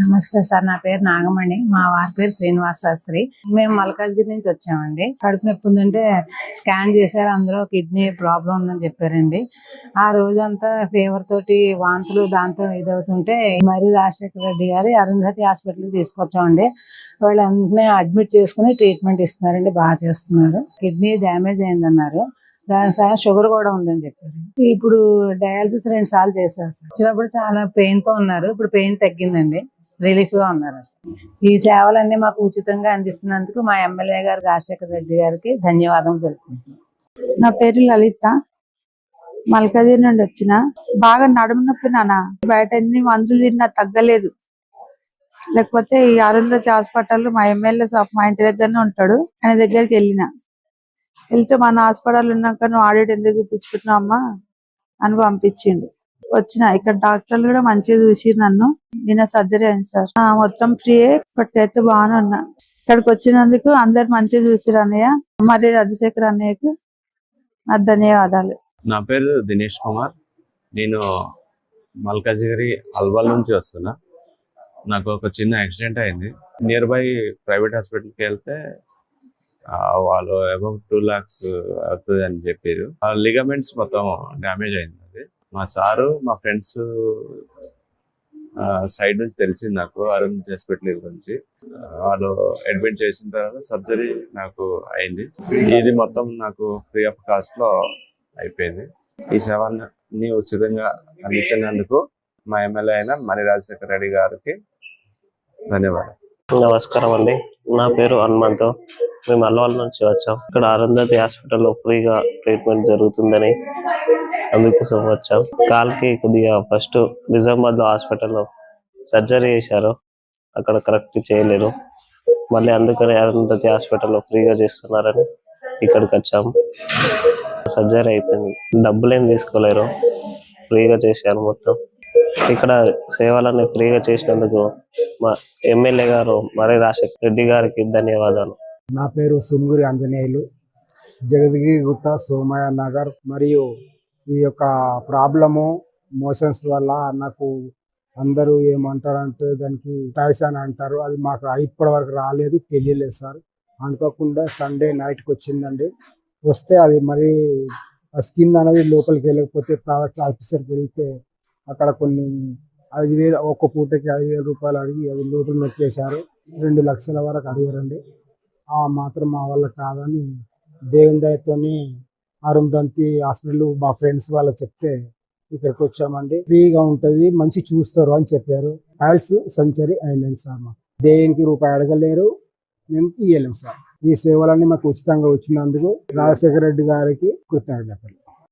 నమస్తే సార్ నా పేరు నాగమణి. మా వారి పేరు శ్రీనివాస్ శాస్త్రి. మేము మల్కాజ్గిరి నుంచి వచ్చామండి. కడుపు నొప్పి ఉందంటే స్కాన్ చేశారు. అందులో కిడ్నీ ప్రాబ్లం ఉందని చెప్పారండి. ఆ రోజంతా ఫీవర్ తోటి వాంతులు దాంతో ఇదవుతుంటే మరి రాజశేఖర రెడ్డి గారి అరుంధతి హాస్పిటల్కి తీసుకొచ్చామండి. వాళ్ళు వెంటనే అడ్మిట్ చేసుకుని ట్రీట్మెంట్ ఇస్తున్నారండి. బాగా చేస్తున్నారు. కిడ్నీ డ్యామేజ్ అయిందన్నారు. దాని సహా షుగర్ కూడా ఉందని చెప్పారు. ఇప్పుడు డయాలసిస్ రెండు సార్లు చేశారు సార్. వచ్చినప్పుడు చాలా పెయిన్తో ఉన్నారు. ఇప్పుడు పెయిన్ తగ్గిందండి. రిలీఫ్గా ఉన్నారు ఈ సేవలన్నీ మాకు ఉచితంగా అందిస్తున్నందుకు మా ఎమ్మెల్యే గారు రాజశేఖర రెడ్డి గారికి ధన్యవాదం తెలుపుకుంటున్నాం. నా పేరు లలిత. మల్కజీర్ నుండి వచ్చిన. బాగా నడుము నొప్పి నాన్న. బయట ఎన్ని మందులు తిన్నా తగ్గలేదు. లేకపోతే ఈ అరుంధతి హాస్పిటల్ మా ఎమ్మెల్యే సాబ్ మా ఇంటి దగ్గరనే ఉంటాడు. ఆయన దగ్గరికి వెళ్ళిన. వెళ్తే మన హాస్పిటల్ ఉన్నాక నువ్వు ఆడిట్ ఎందుకు చూపించుకుంటున్నావు అమ్మా? అని పంపించిండు. వచ్చిన. ఇక్కడ డాక్టర్లు కూడా మంచిగా చూసి నన్ను. నిన్న సర్జరీ అయింది సార్. ఆ, మొత్తం ఫ్రీ ఇప్పటికైతే బాగానే ఉన్నా. ఇక్కడికి వచ్చినందుకు అందరు మంచిగా చూసారు అన్నయ్య. మరి రాజశేఖర్ అన్నయ్యకు నా ధన్యవాదాలు. నా పేరు దినేష్ కుమార్. నేను మల్కాజిగిరి అల్వాల్ నుంచి వస్తున్నా. నాకు ఒక చిన్న యాక్సిడెంట్ అయింది. నియర్ బై ప్రైవేట్ హాస్పిటల్కి వెళ్తే వాళ్ళు అబౌట్ టూ లాక్స్ అవుతుంది అని చెప్పారు ఆ లిగమెంట్స్ మొత్తం డ్యామేజ్ అయింది. అది మా సారు మా ఫ్రెండ్స్ సైడ్ నుంచి తెలిసింది నాకు అరుణ్ హాస్పిటల్ గురించి వాళ్ళు అడ్మిట్ చేసిన తర్వాత సర్జరీ నాకు అయింది. ఇది మొత్తం నాకు ఫ్రీ ఆఫ్ కాస్ట్లో అయిపోయింది. ఈ సేవని ఉచితంగా అందించినందుకు మా ఎమ్మెల్యే అయిన మణి రాజశేఖర రెడ్డి గారికి ధన్యవాదాలు. నమస్కారం అండి. నా పేరు హనుమంతు. మేము అల్వాల్ నుంచి వచ్చాం. ఇక్కడ అరుంధతి హాస్పిటల్లో ఫ్రీగా ట్రీట్మెంట్ జరుగుతుందని అందుకోసం వచ్చాం. కాల్కి కొద్దిగా ఫస్ట్ నిజామాబాద్లో హాస్పిటల్లో సర్జరీ చేశారు. అక్కడ కరెక్ట్ చేయలేరు మళ్ళీ అందుకని అరుంధతి హాస్పిటల్లో ఫ్రీగా చేస్తున్నారని ఇక్కడికి వచ్చాము సర్జరీ అయిపోయింది. డబ్బులు తీసుకోలేరు. ఫ్రీగా చేశారు మొత్తం. ఇక్కడ సేవలన్నీ ఫ్రీగా చేసినందుకు మా ఎమ్మెల్యే గారు మరే రాజశేఖర్ రెడ్డి గారికి ధన్యవాదాలు. నా పేరు సుంగురి ఆంజనేయులు. జగద్గిరిగుట్ట సోమయ్య నగర్ మరియు ఈ యొక్క ప్రాబ్లము మోషన్స్ వల్ల నాకు అందరూ ఏమంటారంటే దానికి టాయిస్ అని అంటారు. అది మాకు ఇప్పటి వరకు రాలేదు తెలియలేదు సార్. అనుకోకుండా సండే నైట్కి వచ్చిందండి. వస్తే అది మరి ఆ స్కిన్ అనేది లోపలికి వెళ్ళకపోతే ప్రైవేట్ ఆఫీసర్కి వెళ్తే అక్కడ కొన్ని ఐదు వేలు ఒక్క పూటకి ఐదు వేల రూపాయలు అడిగి అది లోపల నొక్కేశారు. రెండు లక్షల వరకు అడిగారండి. ఆ మాత్రం మా వల్ల కాదని దేవుని దయతోని అరుంధంతి హాస్పిటల్ మా ఫ్రెండ్స్ వాళ్ళు చెప్తే ఇక్కడికి వచ్చామండి. ఫ్రీగా ఉంటుంది మంచి చూస్తారు అని చెప్పారు. హెల్త్ సెంచరీ అయిందండి సార్ మాకు. దేనికి రూపాయి అడగలేరు మేము ఇయ్యలేం సార్. ఈ సేవలన్నీ మాకు ఉచితంగా వచ్చినందుకు రాజశేఖర రెడ్డి గారికి కృతజ్ఞతలు.